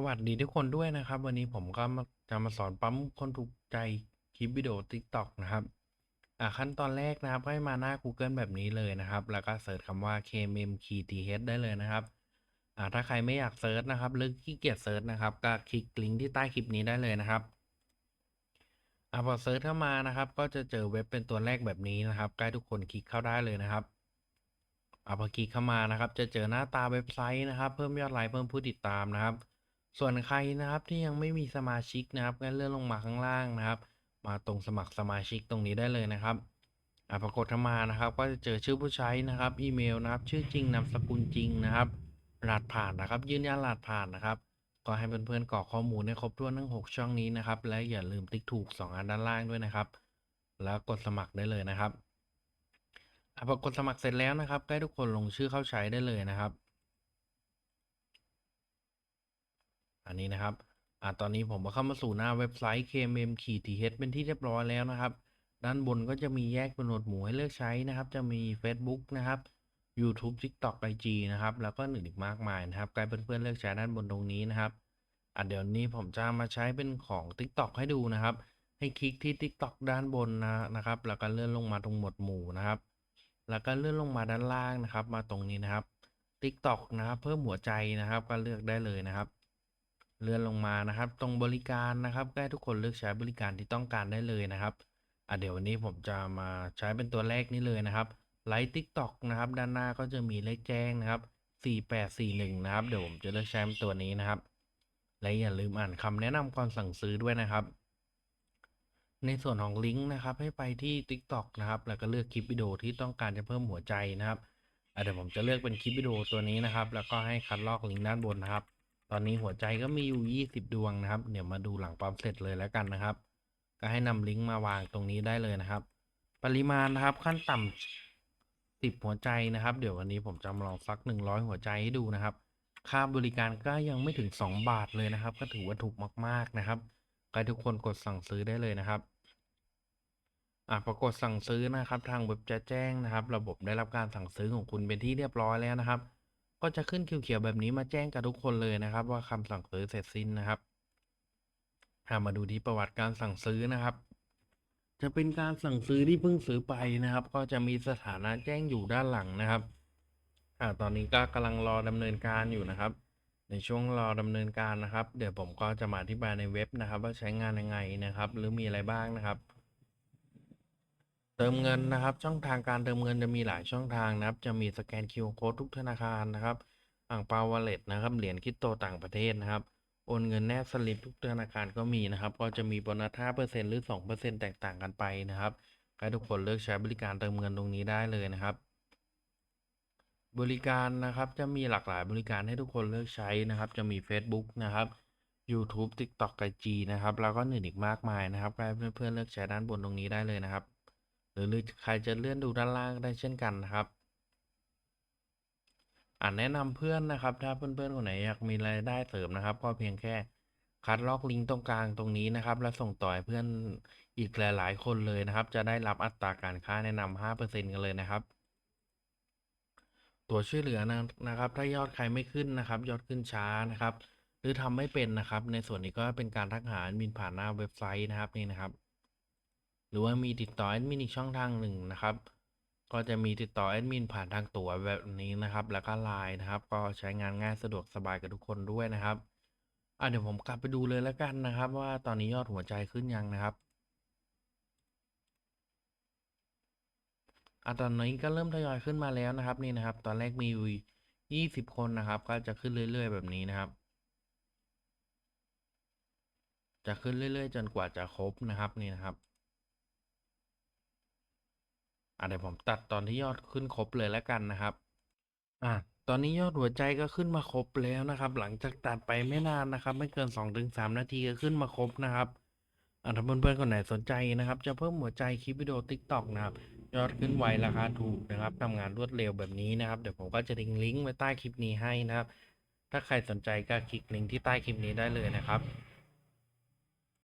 สวัสดีทุกคนด้วยนะครับ วันนี้ผมก็มาจะมาสอนปั๊มคนถูกใจคลิปวิดีโอ TikTok นะครับ อ่าขั้นตอนแรกนะครับให้มาหน้า Google แบบนี้เลยนะครับ แล้วก็เสิร์ชคำว่า kmem-th ได้เลยนะครับ อ่าถ้าใครไม่อยากเสิร์ชนะครับ หรือขี้เกียจเสิร์ชนะครับ ก็คลิกลิงก์ที่ใต้คลิปนี้ได้เลยนะครับ อ่าพอเสิร์ชเข้ามานะครับ ก็จะเจอเว็บเป็นตัวแรกแบบนี้นะครับใกล้ทุกคนคลิกเข้าได้เลยนะครับอ่าพอคลิกเข้ามานะครับ จะเจอหน้าตาเว็บไซต์นะครับ เพิ่มยอดไลค์เพิ่มผู้ติดตามนะครับ ส่วนใครนะครับที่ยังไม่มีสมาชิกนะครับก็เลื่อนลงมาข้างล่างนะครับ มาตรงสมัครสมาชิกตรงนี้ได้เลยนะครับอ่าปรากฏเข้ามานะครับ ก็จะเจอชื่อผู้ใช้นะครับ อีเมลนะครับ ชื่อจริงนามสกุลจริงนะครับรหัสผ่านนะครับ ยืนยันรหัสผ่านนะครับ ก็ให้เพื่อนๆกรอกข้อมูลให้ครบถ้วนทั้ง 6 ช่องนี้นะครับ และอย่าลืมติ๊กถูก 2 อันด้านล่างด้วยนะครับ แล้วกดสมัครได้เลยนะครับอะพอกดสมัครเสร็จแล้วนะครับให้ทุกคนลงชื่อเข้าใช้ได้เลยนะครับ อันนี้นะครับอ่าตอนนี้ผมก็เข้ามาสู่หน้าเว็บไซต์ kmm-th เป็นที่เรียบร้อยแล้วนะครับ ด้านบนก็จะมีแยกเป็นหมวดหมู่ให้เลือกใช้นะครับ จะมี Facebook นะครับ YouTube TikTok IG นะครับ แล้วก็อื่นอีกมากมายนะครับใกล้เพื่อนๆเลือกใช้ด้านบนตรงนี้นะครับอะเดี๋ยวนี้ผมจะมาใช้เป็นของ TikTok ให้ดูนะครับ ให้คลิกที่ TikTok ด้านบนนะนะครับ แล้วก็เลื่อนลงมาตรงหมวดหมู่นะครับ แล้วก็เลื่อนลงมาด้านล่างนะครับ มาตรงนี้นะครับ TikTok นะครับ เพิ่มหัวใจนะครับ ก็เลือกได้เลยนะครับ เลื่อนลงมานะครับ ตรงบริการนะครับใกล้ทุกคนเลือกใช้บริการที่ต้องการได้เลยนะครับอะเดี๋ยววันนี้ผมจะมาใช้เป็นตัวแรกนี้เลยนะครับไลท์ทิกตอกนะครับ ด้านหน้าก็จะมีเลขแจ้งนะครับ 4841 นะครับ เดี๋ยวผมจะเลือกใช้เป็นตัวนี้นะครับ และอย่าลืมอ่านคำแนะนำก่อนสั่งซื้อด้วยนะครับ ในส่วนของลิงก์นะครับ ให้ไปที่ TikTok นะครับ แล้วก็เลือกคลิปวิดีโอที่ต้องการจะเพิ่มหัวใจนะครับอะเดี๋ยวผมจะเลือกเป็นคลิปวิดีโอตัวนี้นะครับ แล้วก็ให้คัดลอกลิงก์ด้านบนนะครับ ตอนนี้หัวใจก็มีอยู่ 20 ดวงนะครับ เดี๋ยวมาดูหลังปั๊มเสร็จเลยแล้วกันนะครับ ก็ให้นำลิงก์มาวางตรงนี้ได้เลยนะครับ ปริมาณนะครับขั้นต่ำ10 หัวใจนะครับ เดี๋ยววันนี้ผมจะมาลองซัก 100 หัวใจให้ดูนะครับ ค่าบริการก็ยังไม่ถึง 2 บาทเลยนะครับ ก็ถือว่าถูกมากๆนะครับให้ทุกคนกดสั่งซื้อได้เลยนะครับอะปรากฏสั่งซื้อนะครับ ทางเว็บจะแจ้งนะครับ ระบบได้รับการสั่งซื้อของคุณเป็นที่เรียบร้อยแล้วนะครับ ก็จะขึ้นเขียวๆแบบนี้มาแจ้งกับทุกคนเลยนะครับ ว่าคำสั่งซื้อเสร็จสิ้นนะครับถ้ามาดูที่ประวัติการสั่งซื้อนะครับ จะเป็นการสั่งซื้อที่เพิ่งซื้อไปนะครับ ก็จะมีสถานะแจ้งอยู่ด้านหลังนะครับอ่าตอนนี้ก็กำลังรอดำเนินการอยู่นะครับ ในช่วงรอดำเนินการนะครับ เดี๋ยวผมก็จะมาอธิบายในเว็บนะครับ ว่าใช้งานยังไงนะครับ หรือมีอะไรบ้างนะครับ เติมเงินนะครับ ช่องทางการเติมเงินจะมีหลายช่องทางนะครับ จะมีสแกน QR Code ทุกธนาคารนะครับอ่างเปาวอลเล็ตนะครับ เหรียญคริปโตต่างประเทศนะครับ โอนเงินแนบสลิปทุกธนาคารก็มีนะครับ ก็จะมีโบนัส5%หรือ2%แตกต่างกันไปนะครับให้ทุกคนเลือกใช้บริการเติมเงินตรงนี้ได้เลยนะครับ บริการนะครับจะมีหลากหลายบริการให้ทุกคนเลือกใช้นะครับ จะมี Facebook นะครับ YouTube TikTok IG นะครับ แล้วก็อื่นอีกมากมายนะครับให้เพื่อนๆเลือกใช้ด้านบนตรงนี้ได้เลยนะครับ หรือใครจะเลื่อนดูด้านล่างได้เช่นกันนะครับอ่านแนะนำเพื่อนนะครับ ถ้าเพื่อนๆคนไหนอยากมีรายได้เสริมนะครับ ก็เพียงแค่คัดลอกลิงก์ตรงกลางตรงนี้นะครับ แล้วส่งต่อให้เพื่อนอีกหลายๆ คนเลยนะครับ จะได้รับอัตราการค่าแนะนำ5%กันเลยนะครับ ตัวช่วยเหลือนะนะครับ ถ้ายอดใครไม่ขึ้นนะครับ ยอดขึ้นช้านะครับ หรือทำไม่เป็นนะครับ ในส่วนนี้ก็เป็นการทักหามินผ่านหน้าเว็บไซต์นะครับนี่นะครับ หรือว่ามีติดต่อแอดมินอีกช่องทางหนึ่งนะครับ ก็จะมีติดต่อแอดมินผ่านทางตั๋วแบบนี้นะครับ แล้วก็ไลน์นะครับ ก็ใช้งานง่ายสะดวกสบายกับทุกคนด้วยนะครับอะเดี๋ยวผมกลับไปดูเลยแล้วกันนะครับ ว่าตอนนี้ยอดหัวใจขึ้นยังนะครับอะตอนนี้ก็เริ่มทยอยขึ้นมาแล้วนะครับนี่นะครับ ตอนแรกมียี่สิบคนนะครับ ก็จะขึ้นเรื่อย ๆ แบบนี้นะครับ จะขึ้นเรื่อย ๆ จนกว่าจะครบนะครับนี่นะครับ อะเดี๋ยวผมตัดตอนที่ยอดขึ้นครบเลยแล้วกันนะครับ อะตอนนี้ยอดหัวใจก็ขึ้นมาครบแล้วนะครับ หลังจากตัดไปไม่นานนะครับ ไม่เกิน2-3ถึงสนาทีก็ขึ้นมาครบนะครับอะถ้าเพื่อนๆคนไหนสนใจนะครับ จะเพิ่มหัวใจคลิปวิดีโอ TikTok นะครับ ยอดขึ้นไวราคาถูกนะครับทำงานรวดเร็วแบบนี้นะครับ เดี๋ยวผมก็จะทิ้งลิงก์ไว้ใต้คลิปนี้ให้นะครับ ถ้าใครสนใจก็คลิกลิงก์ที่ใต้คลิปนี้ได้เลยนะครับ